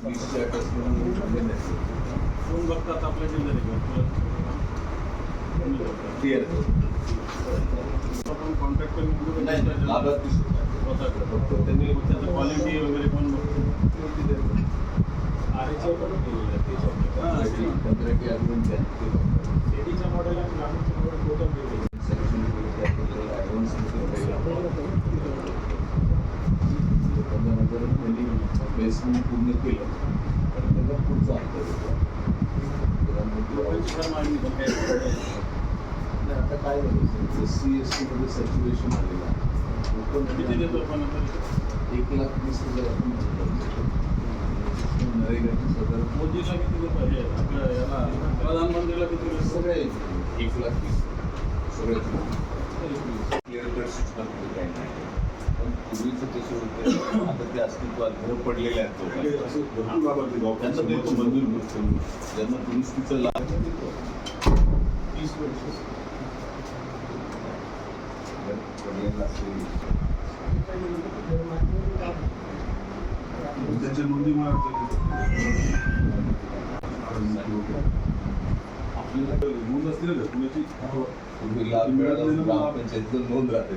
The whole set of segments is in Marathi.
कोण बघतात आपल्या जिल्ह्यात क्लिअर आपण कॉन्टॅक्ट करून त्यांनी त्याचं क्वालिटी वगैरे कोण बघतो आरएचआय पण केलेलं आहे ते basement पूर्ण केलं. तर त्याचा पुढचा आणि आता काय झालं? एस सी एस टी मध्ये सॅच्युरेशन आलेलं आहे? एक लाख वीस हजार आपण. नरेगाची सदर मोदीला किती हे आपल्या याला प्रधानमंत्रीला किती सगळे. एक लाख वीस. सगळे. क्लिअर कट सूचना काही नाही. पण पूर्वीचं कसे होते आता ते अस्तित्वात घर पडलेले आहेत लोकांना. त्यांना देतो मंजूर गोष्ट ज्यांना दुरुस्तीचा लाभ आहे, देतो तीस वर्ष. घर पडलेलं असेल. त्याच्या नोंदीमुळे आपल्याला नोंद असते ना मिळाला ग्रामपंचायतीचं नोंद राहते.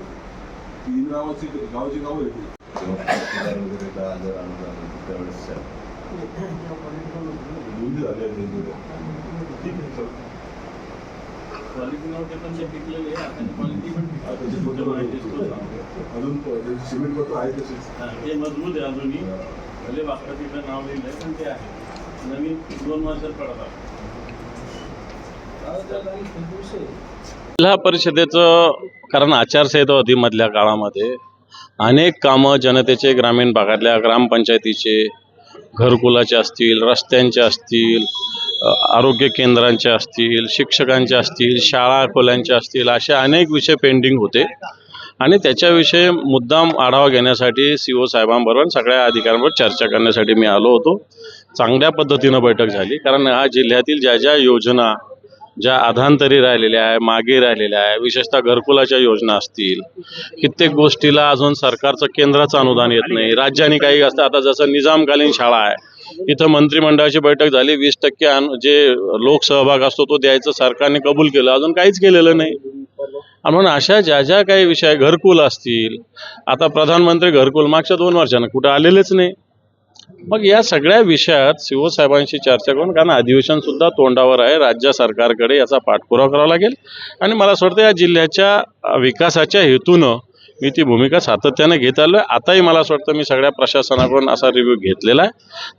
तीन गावाची गावची गाव येते वगैरे अनुदान त्यावेळेस नोंदी झाल्या वेगवेगळ्या. ठीक आहे क्वालिटी नाव पण ते पिकलेले आहे आता क्वालिटी पण आहे, अजून सिमेंट पत्र आहे तसेच ते मजबूत आहे अजूनही भले वाकडं तिथं नाव लिहिलंय पण ते आहे नवीन दोन वर्षात पडतात जिल्हा परिषदेचं कारण आचारसंहिता होती मधल्या काळामध्ये अनेक कामं जनतेचे ग्रामीण भागातल्या ग्रामपंचायतीचे घरकुलाचे असतील रस्त्यांचे असतील आरोग्य केंद्रांचे असतील शिक्षकांचे असतील शाळा खोल्यांचे असतील असे अनेक विषय पेंडिंग होते. आणि त्याच्याविषयी मुद्दाम आढावा घेण्यासाठी सी ओ साहेबांबरोबर सगळ्या अधिकाऱ्यांवर चर्चा करण्यासाठी मी आलो होतो. चांगल्या पद्धतीनं बैठक झाली कारण हा जिल्ह्यातील ज्या ज्या योजना ज्या अधांतरी राहिलेल्या आहे मागे राहिलेल्या आहे विशेषतः घरकुलाच्या योजना असतील कित्येक गोष्टीला अजून सरकारचं केंद्राचं अनुदान येत नाही. राज्याने काही असतं आता जसं निजामकालीन शाळा आहे इथं मंत्रिमंडळाची बैठक झाली वीस टक्के जे लोकसहभाग असतो तो द्यायचं सरकारने कबूल केलं अजून काहीच केलेलं नाही. म्हणून अशा ज्या ज्या काही विषय घरकुल असतील आता प्रधानमंत्री घरकुल मागच्या दोन वर्षानं कुठं आलेलेच नाही. मग या सगळ्या विषयात शिवसाहेबांशी चर्चा करून कारण अधिवेशन सुद्धा तोंडावर आहे राज्य सरकारकडे याचा पाठपुरावा करावा लागेल. आणि मला असं वाटतं या जिल्ह्याच्या विकासाच्या हेतूनं मी ती भूमिका सातत्याने घेत आलो आहे आताही मला असं वाटतं मी सगळ्या प्रशासनाकडून असा रिव्ह्यू घेतलेला आहे.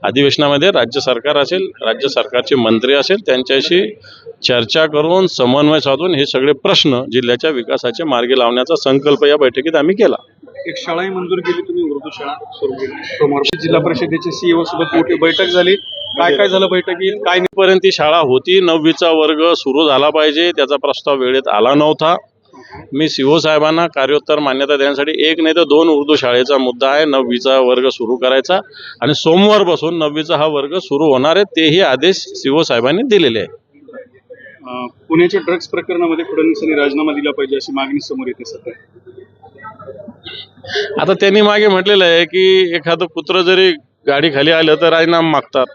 अधिवेशनामध्ये राज्य सरकार असेल राज्य सरकारचे मंत्री असेल त्यांच्याशी चर्चा करून समन्वय साधून हे सगळे प्रश्न जिल्ह्याच्या विकासाचे मार्गी लावण्याचा संकल्प या बैठकीत आम्ही केला. एक शाळाही मंजूर केली शाळा सोमवार जिल्हा परिषदेची सीईओ सोबत मोठी बैठक झाली. काय काय झालं बैठकीत? काय पर्यंत ती शाळा होती. नववीचा वर्ग सुरू झाला पाहिजे. त्याचा प्रस्ताव वेळेत आला नव्हता. मी सीओ साहेबांना कार्योत्तर मान्यता देण्यासाठी एक नाही तर दोन उर्दू शाळेचा मुद्दा आहे. नववीचा वर्ग सुरू करायचा. आणि सोमवारपासून नववीचा हा वर्ग सुरू होणार आहे. तेही आदेश सीओ साहेबांनी दिलेले आहे पुण्याच्या ड्रग्ज प्रकरणामध्ये फडणवीसांनी राजीनामा दिला पाहिजे अशी मागणी समोर येते सध्या. आता त्यांनी मागे म्हटलेलं आहे की एखादं कुत्र जरी गाडी खाली आलं तर राजीनामा मागतात.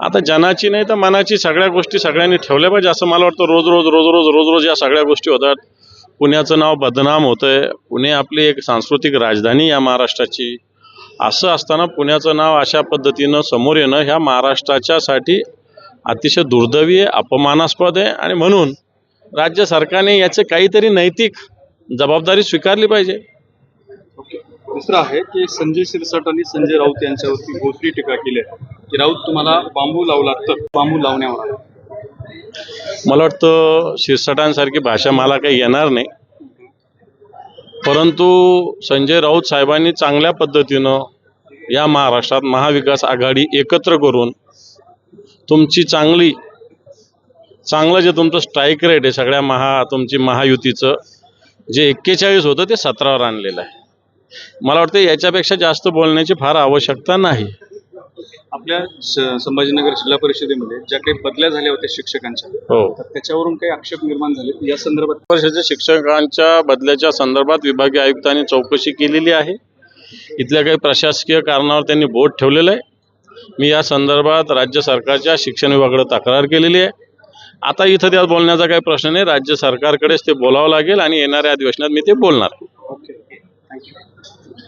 आता जनाची नाही तर मनाची सगळ्या गोष्टी सगळ्यांनी ठेवल्या पाहिजे असं मला वाटतं रोज रोज रोज रोज रोज रोज या सगळ्या गोष्टी होतात. पुण्याचं नाव बदनाम होतंय. पुणे आपली एक सांस्कृतिक राजधानी या महाराष्ट्राची. असं असताना पुण्याचं नाव अशा पद्धतीनं समोर येणं ह्या महाराष्ट्राच्यासाठी अतिशय दुर्दैवी आहे अपमानास्पद आहे आणि म्हणून राज्य सरकारने याचे काहीतरी नैतिक जबाबदारी स्वीकारली पाहिजे. दुसरं आहे की संजय शिरसाट आणि संजय राऊत यांच्यावरती भोसरी टीका केली आहे. की राऊत तुम्हाला बांबू लावला तर बांबू लावण्यावर मला वाटतं शिरसाटांसारखी भाषा मला काही येणार नाही. परंतु संजय राऊत साहेबांनी चांगल्या पद्धतीनं या महाराष्ट्रात महाविकास आघाडी एकत्र करून तुमची चांगली चांगलं जे तुमचं स्ट्राईक रेट आहे सगळ्या महा तुमची महायुतीचं जे एक्केचाळीस होतं ते सतरावर आणलेलं आहे. मला वाटतं याच्यापेक्षा जास्त बोलण्याची फार आवश्यकता नाही. आपल्या संभाजीनगर जिल्हा परिषदेमध्ये ज्या काही बदल्या झाल्या होत्या शिक्षकांच्या हो. तर त्याच्यावरून काही आक्षेप निर्माण झाले? या संदर्भात वर्षाच्या शिक्षकांच्या बदल्याच्या संदर्भात विभागीय आयुक्तांनी चौकशी केलेली आहे. इथल्या काही प्रशासकीय कारणावर त्यांनी बोट ठेवलेलं आहे. मी या संदर्भात राज्य सरकारच्या शिक्षण विभागाकडे तक्रार केलेली आहे. आता इथं त्या बोलण्याचा काही प्रश्न नाही. राज्य सरकारकडेच ते बोलावं लागेल आणि येणाऱ्या अधिवेशनात मी ते बोलणार. ओके. Thank you.